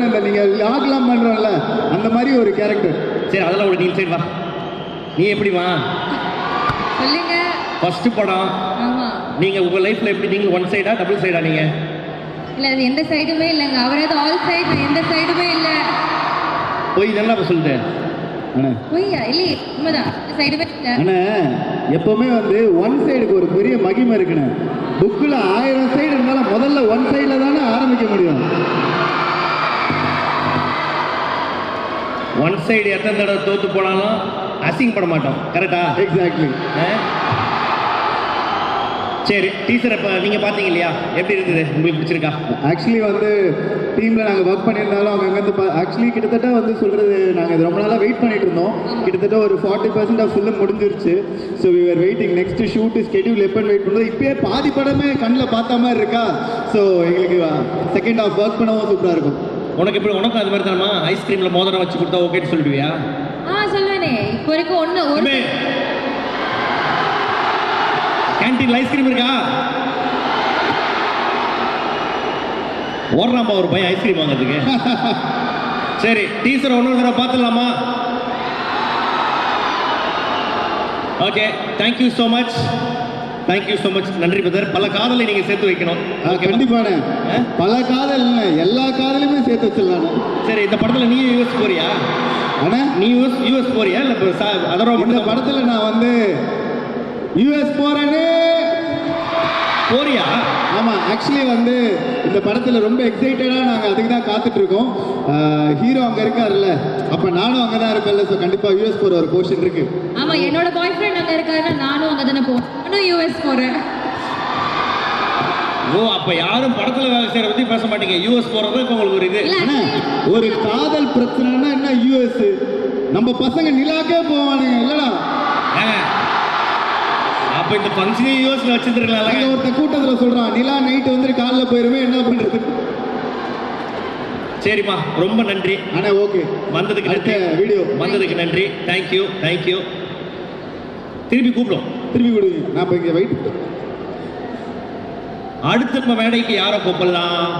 அந்த நீங்க லாக்லாம் பண்றோம்ல அந்த மாதிரி ஒரு கேரக்டர் சரி அதெல்லாம் ஒரு நீ சைடு வா. நீ எப்படி வா? சொல்லுங்க. ஃபர்ஸ்ட் படம். ஆமா. நீங்க உங்க லைஃப்ல எப்படி நீங்க ஒன் சைடா டபுள் சைடா நீங்க? இல்ல அது எந்த சைடுமே இல்லைங்க. அவரது ஆல் சைடு எந்த சைடுமே இல்ல. போய் இதெல்லாம் இப்ப சொல்லிட்டு அண்ணா. பொய்யா? இல்லையே உண்மைதான். சைடுமே இல்ல. அண்ணா எப்பவுமே வந்து ஒன் சைடுக்கு ஒரு பெரிய மகிமை இருக்குண்ணே. புக்கில் ஆயிரம் சைடு இருந்தாலும் முதல்ல ஒன் சைடில் தானே ஆரம்பிக்க முடியும். ஒன் சைடு எத்தனை தடவை தோத்து போனாலும் அசிங்கப்பட மாட்டோம். கரெக்டா எக்ஸாக்ட்லி சரி டீச்சர் இப்போ நீங்க பாத்தீங்க இல்லையா? எப்படி இருந்தது? உங்களுக்கு பிடிச்சிருக்கா? ஆக்சுவலி வந்து டீமில் நாங்கள் ஒர்க் பண்ணியிருந்தாலும் அவங்க அங்கேருந்து ஆக்சுவலி கிட்டத்தட்ட வந்து சொல்கிறது நாங்கள் இது ரொம்ப நாளாக வெயிட் பண்ணிட்டு இருந்தோம். கிட்டத்தட்ட ஒரு ஃபார்ட்டி பர்சன்ட் ஆஃப் ஃபில்லும் முடிஞ்சிருச்சு. So we are waiting next shoot schedule எப்போ வெயிட் பண்ணுறது இப்பயே பாதி படமே கண்ணில் பார்த்த மாதிரி இருக்கா? ஸோ எங்களுக்கு செகண்ட் ஆஃப் ஒர்க் பண்ணவும் சூப்பராக இருக்கும். உனக்கு எப்படி உனக்கும் அது மாதிரி தானமா ஐஸ்கிரீம்ல மோதிரம் வச்சு கொடுத்தா ஓகேன்னு சொல்லிடுவியா? ஆ சொல்லுவேனே. இப்போ வரைக்கும் ஒண்ணு ஒரு கேன்டீன்ல ஐஸ்கிரீம் இருக்கா? ஓடுறாம்பா ஒரு பையன் ஐஸ்கிரீம் வாங்குறதுக்கு. சரி டீச்சர் ஒன்று தடவை பார்த்துடலாமா? Okay thank you so much thank you so much நன்றி பிரதர் பல காதலை நீங்கள் சேர்த்து வைக்கணும். கண்டிப்பாண்ணே ஆ? பல காதல் இல்லை. எல்லா காதலுமே சேர்த்து வச்சிடலாண்ணே சரி இந்த படத்தில் நீ யூஎஸ் போறியா? அண்ணா? நீ யூஎஸ் யூஎஸ் போறியா? இல்லை அதர்வா இந்த படத்தில் நான் வந்து யூஎஸ் போகிறேன்னு போறியா? ஆமாம் ஆக்சுவலி வந்து இந்த படத்தில் ரொம்ப எக்ஸைட்டடாக நாங்கள் அதுக்கு தான் காத்துட்ருக்கோம். ஹீரோ அங்கே இருக்காருல்ல. அப்போ நானும் அங்கே தான் இருப்பேன்ல ஸோ கண்டிப்பாக யூஎஸ் போகிற ஒரு போர்ஷன் இருக்கு. ஆமா என்னோட பாய் ஃப்ரெண்ட் அங்க இருக்காருன்னா நானும் அங்க தானே போவேன். நானும் யூஎஸ் போறேன். ஓ அப்ப யாரும் படத்துல வேலை செய்யற பத்தி பேச மாட்டீங்க. யூஎஸ் போறது இப்ப உங்களுக்கு ஒரு இது? இல்ல அண்ணா ஒரு காதல் பிரச்சனைனா என்ன யூஎஸ் நம்ம பசங்க நிலாக்கே போவானுங்க இல்லடா. அப்ப இந்த ஃபங்க்ஷனே யூஎஸ்ல அங்க வச்சிருந்துருக்கலாம்ல. ஒருத்த கூட்டத்தில் சொல்றான் நிலா நைட்டு வந்து காலைல போயிருமே என்ன பண்றது? சரிம்மா ரொம்ப நன்றி. அண்ணா ஓகே. வந்ததுக்கு நன்றி. வீடியோ. வந்ததுக்கு நன்றி. தேங்க்யூ தேங்க்யூ திருப்பி கூப்பிடும் திருப்பி விடுவீங்க நான் இப்போ இங்கே வெயிட் அடுத்த நம்ம மேடைக்கு யாரை கூப்பிடலாம்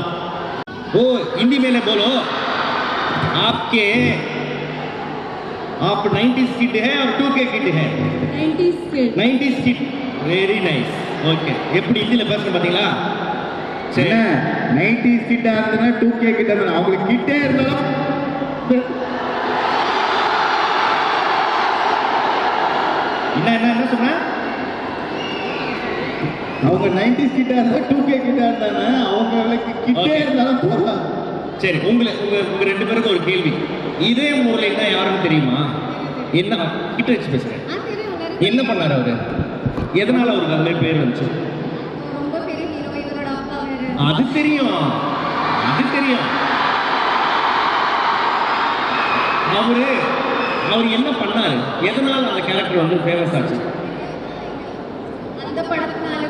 ओ हिंदी में नहीं बोलो आपके आप 90s किड है और 2K किड है 90s kid very nice okay எப்படி ஹிந்தியில் பேசுறேன் பாத்தீங்களா சரி என்ன நைன்டி கிட்ட இருந்தனா டூ கே கிட்ட இருந்தா அவங்களுக்கு கிட்டே இருந்தாலும் என்ன என்ன என்ன சொன்ன அவங்க நைன்டி கிட்ட இருந்தா டூ கே கிட்ட இருந்தானே அவங்களுக்கு கிட்டே. இருந்தாலும் போகலாம். சரி உங்களை உங்க உங்க ரெண்டு பேருக்கும் ஒரு கேள்வி. இதே முரளின்னா யாருன்னு தெரியுமா? என்ன கிட்ட வச்சு பேசுறேன் என்ன பண்ணாரு அவரு? எதனால அவருக்கு அந்த பேர் வந்துச்சு? அது தெரியும். அது தெரியும். அவரு அவர் என்ன பண்ணாரு? எதனால அந்த கேரக்டர் வந்து ஃபேமஸ் ஆச்சு அந்த படத்தினால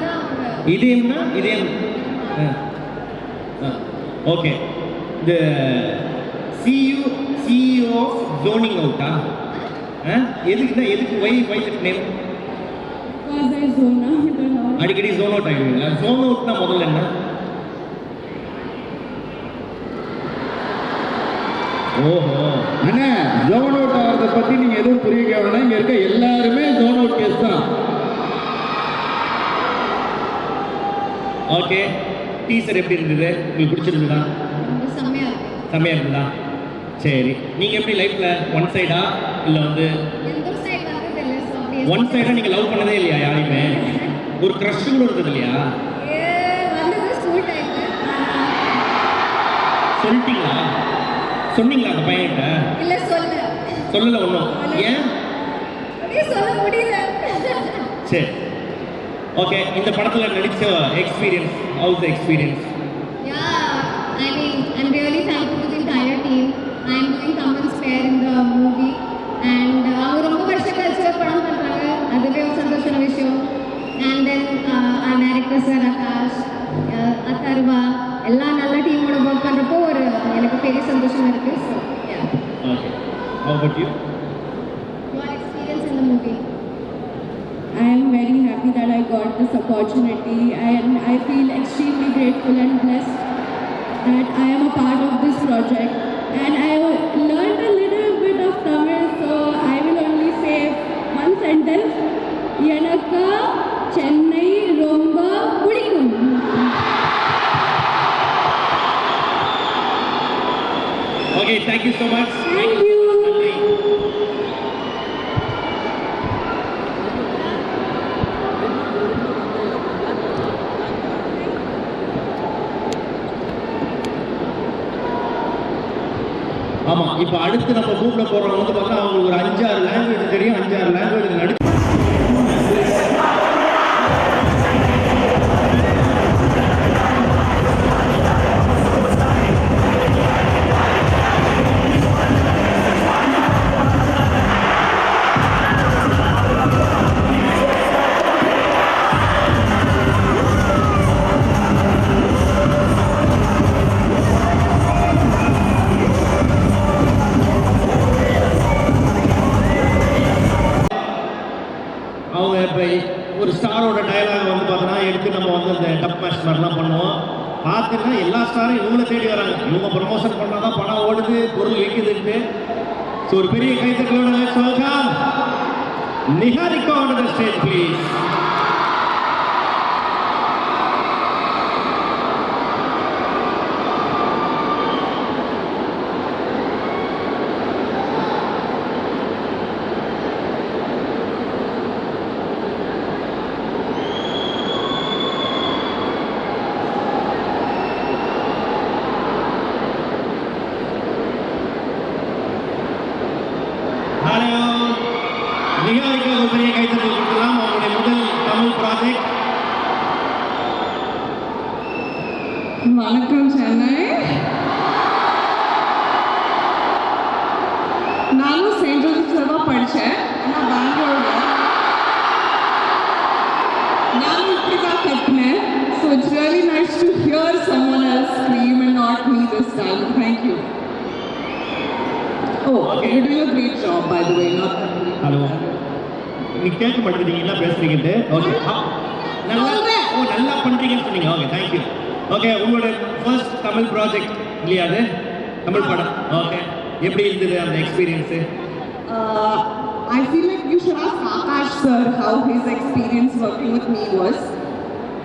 இதயம்னா இதயம். ஓகே. இந்த சியூ சிஇஓ ஜோனிங் அவுட்டா எதுக்கு தான் எதுக்கு ஒய் ஒய் நேம் அடிக்கடி ஜோன் அவுட் ஆகிடுவீங்களா? ஜோன் தான் முதல்ல என்ன? ஓஹோ. அண்ணா ஜோன் அவுட் ஆகிறத பத்தி நீங்க எதுவும் புரிய கேட்கணும் இங்க இருக்க எல்லாருமே ஜோன் அவுட் கேஸ் தான். ஓகே டீசர் எப்படி இருந்தது? உங்களுக்கு பிடிச்சிருந்ததா? செம்மையா இருந்ததா? சரி. நீங்க எப்படி லைஃப்ல ஒன் சைடா இல்ல வந்து ஒன் சைடா நீங்க லவ் பண்ணதே இல்லையா யாரையுமே? ஒரு க்ரஷ் கூட இருந்தது இல்லையா? சொல்லிட்டீங்களா? சொன்னீங்களா அந்த பையன்கிட்ட? இல்ல சொல்ல சொல்லல ஒன்றும் ஏன்? சொல்ல முடியல. சரி. ஓகே இந்த படத்துல நடிச்ச experience how's the experience Yeah, I mean, I'm really thankful to the entire team. I'm doing Kamal's pair in the movie. And uh, அவங்க ரொம்ப வருஷம் கழிச்சு ஒரு படம் பண்றாங்க அதுவே ஒரு சந்தோஷமான விஷயம். And then our director sir Akash Atharvaa எல்லா நல்ல டீமோட ஒர்க் பண்றப்போ ஒரு எனக்கு பெரிய சந்தோஷம் இருக்கு. So okay how about you got this opportunity and I feel extremely grateful and blessed that I am a part of this project. And I ஆமா இப்போ அடுத்து நம்ம கூப்பிட போகிறவங்க வந்து பார்த்தா அவங்களுக்கு ஒரு அஞ்சாறு லாங்குவேஜ் தெரியும் அஞ்சாறு லாங்குவேஜ் நடி பார்த்துன்னா எல்லா ஸ்டாரும் இவங்களை தேடி வராங்க. இவங்க ப்ரமோஷன் பண்ணால் தான் பணம் ஓடுது பொருள் விற்குதுன்ட்டு. ஸோ ஒரு பெரிய கைத்தட்டலோட welcome Niharika on the stage please hello Niharika ஒரு பெரிய கைத்தட்டல் கொடுக்கலாம் அவங்களுடைய முதல் தமிழ் ப்ராஜெக்ட் வணக்கம் சென்னை. நானும் செயின்ட் ஜோசப்ஸில் தான் படித்தேன் ஆனால் பெங்களூரில். நானும் இப்படி தான் கற்றுனேன் so it's really nice to hear some one else scream and not me this time thank you oh you doing a great job by the way not hello நீ கேட்க மாட்டேங்கிறீங்க என்ன பேசுறீங்கன்ட்டு ஓகே நல்லா ஓ நல்லா பண்றீங்கன்னு சொன்னீங்க. ஓகே தேங்க்யூ ஓகே உங்களோட first Tamil project இல்லையா அது? தமிழ் படம். ஓகே எப்படி இருந்தது அந்த experience feel like you should ask Akash sir how his experience working with me was.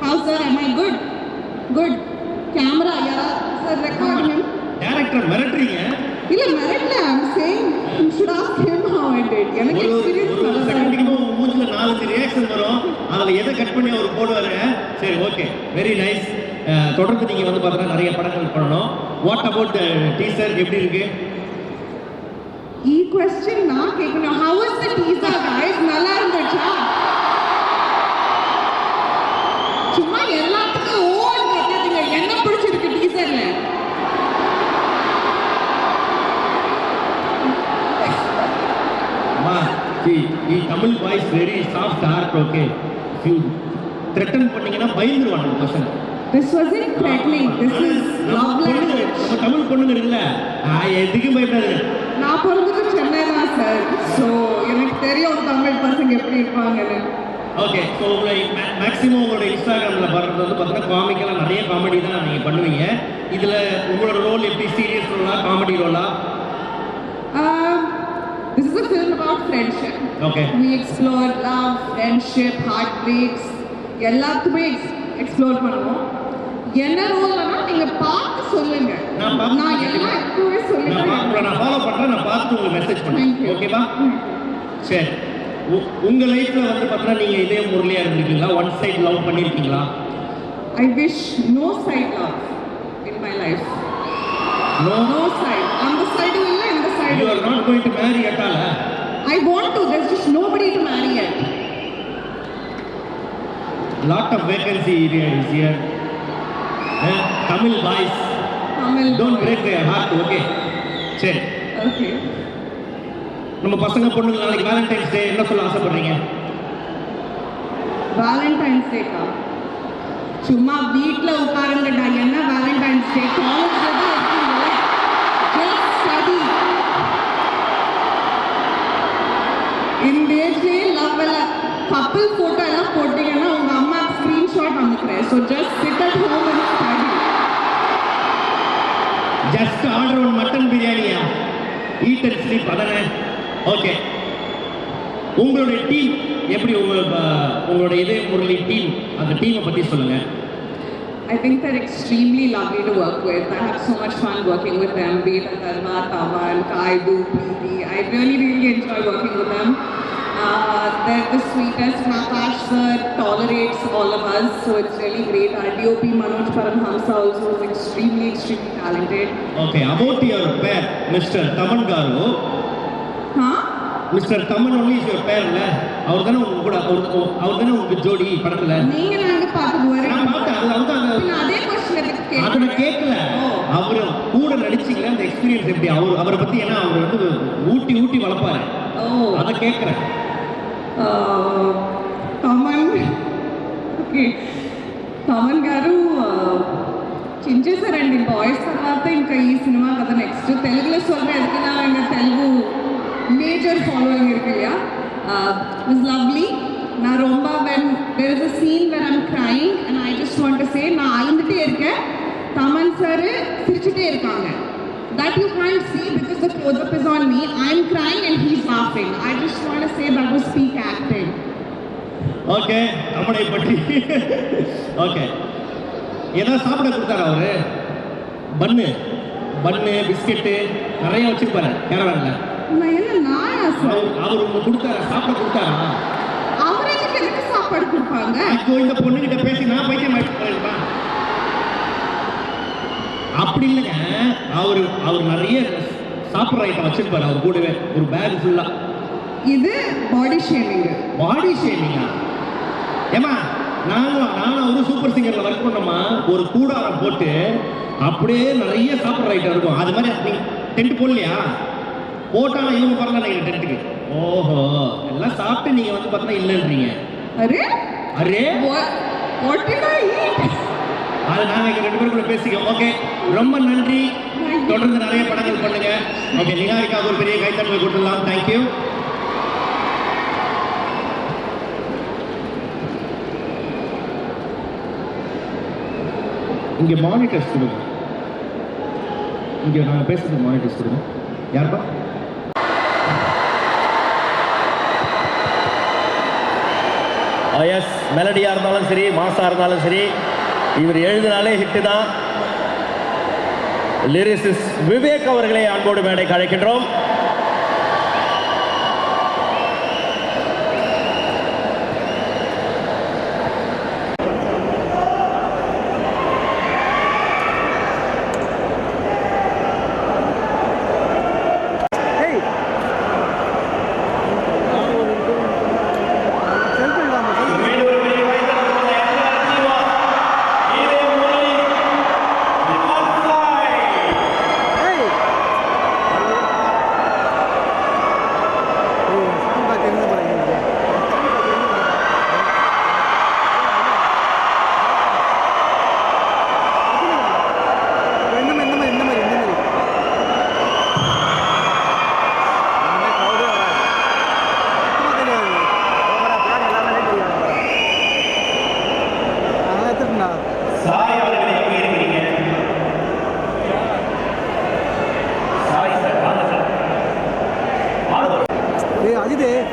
How sir, am I good? Good. Camera, yeah. Sir, record him. Director மிரட்டுறீங்க. இல்ல மிரட்டல I'm saying you should ask him how I did எனக்கு experience நல்லா செகண்டுக்கு மூஞ்சில reaction வரும். அதுல எதை cut பண்ணி அவர் போடுவாரு? சரி ஓகே வெரி நைஸ் தொடர்ந்து நீங்க வந்து பார்த்தீங்கன்னா நிறைய படங்கள் பண்ணணும் வாட் அபவுட் டீசர் எப்படி இருக்கு ஈ கொஸ்டின் நான் கேட்கணும் how is the teaser guys நல்லா இருந்துச்சா சும்மா எல்லாத்துக்கும் ஓன் கட்டாதீங்க என்ன பிடிச்சிருக்கு டீசர்ல அம்மா see ఈ Tamil voice very soft heart okay you threaten பண்ணீங்கன்னா பயந்துருவாங்க அந்த பசங்க This threatening. This is நம்ம love பொண்ணுங்க language. நம்ம தமிழ் பொண்ணுங்க இருக்குல்ல ஆ, எதுக்கும் பயப்படாது நான் பிறந்தது சென்னை தான் சார் ஸோ எனக்கு தெரியும் தமிழ் பசங்க எப்படி இருப்பாங்கன்னு. ஓகே ஸோ உங்களை மேக்ஸிமம் உங்களோட இன்ஸ்டாகிராமில் வர்றது வந்து பார்த்தீங்கன்னா காமிக்கெல்லாம் நிறைய காமெடி தான் நீங்கள் பண்ணுவீங்க. இதில் உங்களோட ரோல் எப்படி? சீரியஸ் ரோலா காமெடி ரோலா this is a film about friendship okay we explore love heart breaks எல்லாத்துக்குமே எக்ஸ்ப்ளோர் பண்ணுவோம். என்ன ரோல்னா நீங்க பார்த்து சொல்லுங்க. நான் பார்த்து நான் எல்லாம் இப்பவே நான் பா- உங்களை நான் ஃபாலோ பண்ணுறேன் நான் பார்த்துட்டு உங்களுக்கு மெசேஜ் பண்ணுறேன். ஓகேவா சரி. உங்க லைஃப்ல வந்து பார்த்தீங்கன்னா நீங்க இதே முரளியா இருந்திருக்கீங்களா? ஒன் சைடு லவ் பண்ணியிருக்கீங்களா I wish no side love in my life no no side அந்த சைடும் இல்லை இந்த யூ சைடும் are not going to marry at all I want to. There's just nobody to marry yet. Lot of vacancy area is here Tamil boys Tamil. Don't break heart okay சரி. Okay. நம்ம பசங்க பொண்ணுங்க நாளைக்கு Valentine's டே என்ன சொல்ல ஆசைப்படுறீங்க? Valentine's டேக்கா சும்மா வீட்ல உட்காருங்கடா என்ன வேலண்டைன்ஸ் டே காலேஜ்ல தான் இருக்கீங்களே ஜஸ்ட் ஸ்டடி இந்த ஏஜ்லயே லவ் எல்லாம் கப்பல் போட்டோ எல்லாம் போட்டீங்கன்னா உங்க அம்மா ஸ்கிரீன்ஷாட் அனுப்புறேன் so just sit at home and study just order one mutton பிரியாணியா ஈட் அண்ட் ஸ்லீப் அதானே ஓகே உங்களுடைய டீம் எப்படி உங்க அஹ், உங்களுடைய இதே முரளி டீம் அந்த டீமை பத்தி சொல்லுங்க I think they're extremely lovely to work with. I have so much fun working with them, be it Atarva, Taman, Kaidu, Preeti. I really, really enjoy working with them. Uh, they're the sweetest. Nakash sir tolerates all of us, so it's really great. Our DOP Manoj Paramhamsa also is extremely, extremely talented. Okay about your pair Mister Thaman garu Huh? Mister Thaman only is your pair இல்ல அவர் தானே உங்க கூட அவர் அவர் தானே உங்களுக்கு ஜோடி படத்துல நீங்க நாங்க பார்த்து நான் பார்த்தேன் அது அந்த பின்ன அதே கொஸ்டின் எதுக்கு அதை நான் கேட்டீங்க? கேட்கல அவரு கூட நடிச்சீங்களா அந்த எக்ஸ்பீரியன்ஸ் எப்படி அவர் அவரை பத்தி ஏன்னா அவர் வந்து ஊட்டி ஊட்டி வளர்ப்பாரு. அதை கேட்கறேன் Uh, తమన్ ఓకే తమన్ గారు చించేశారండి బాయ్స్ తర్వాత ఇంకా ఈ సినిమా కదా నెక్స్ట్ తెలుగులో சொல்ற எதுக்குன்னா எங்க தெலுங்கு மேஜர் ஃபாலோயிங் இருக்கு இல்லையா இஸ் லவ்லி நான் ரொம்ப when there is a scene where I'm crying and I just want to say நான் அழுந்துட்டே இருக்கேன் தமன் சார் சிரிச்சுட்டே இருக்காங்க that you can't see because the close-up is on me. I'm crying and he's laughing. I just want to say that was peak acting. Okay தமனை பற்றி okay ஏதாவது சாப்பிட கொடுத்தாரா அவரு? பன்னு பன்னு பிஸ்கெட்டு நிறைய வச்சிருப்பாரு கேரளாவில் என்ன நாயா சார் அவர் உங்களுக்கு கொடுத்தாரா சாப்பிட கொடுத்தாரா? அவர் எதுக்கு எதுக்கு சாப்பாடு கொடுப்பாங்க? இந்த பொண்ணுகிட்ட பேசி நான் பைத்தியம் ஆயிட்டு அப்படி இல்லைங்க. அவர் அவர் நிறைய சாப்பிட்ற ஐட்டம் வச்சிருப்பாரு. அவர் கூடவே ஒரு பேக் ஃபுல்லா இது பாடி ஷேமிங் பாடி ஷேமிங்கா ஏமா நானும் நானும் ஒரு சூப்பர் சிங்கர்ல ஒர்க் பண்ணோமா ஒரு கூடாரம் போட்டு அப்படியே நிறைய சாப்பிட்ற ஐட்டம் இருக்கும். அது மாதிரி நீ டென்ட் போடலையா? போட்டாலும் இவங்க பரவாயில்ல நினைக்கிறேன் டென்ட்டுக்கு ஓஹோ எல்லாம் சாப்பிட்டு நீங்க வந்து பார்த்தீங்கன்னா இல்லைன்றீங்க. அரே? அரே? What did I eat? அது நாங்கள் எங்கள் ரெண்டு பேருக்குள்ள பேசிக்கோம் ஓகே ரொம்ப நன்றி. தொடர்ந்து நிறைய படங்கள் பண்ணுங்க. ஓகே நிகாரிக்காக ஒரு பெரிய கைத்தட்டல் கொடுத்துடலாம். தேங்க்யூ இங்கே மானிட்டர்ஸ் கொடுங்க இங்கே நாங்கள் பேசுறது மானிட்டர்ஸ் கொடுங்க யாருப்பா? எஸ் மெலடியாக இருந்தாலும் சரி மாசாக இருந்தாலும் சரி இவர் எழுதினாலே ஹிட்டு தான். லிரிசிஸ் விவேக் அவர்களை அன்போடு மேடைக்கு அழைக்கின்றோம். 那你得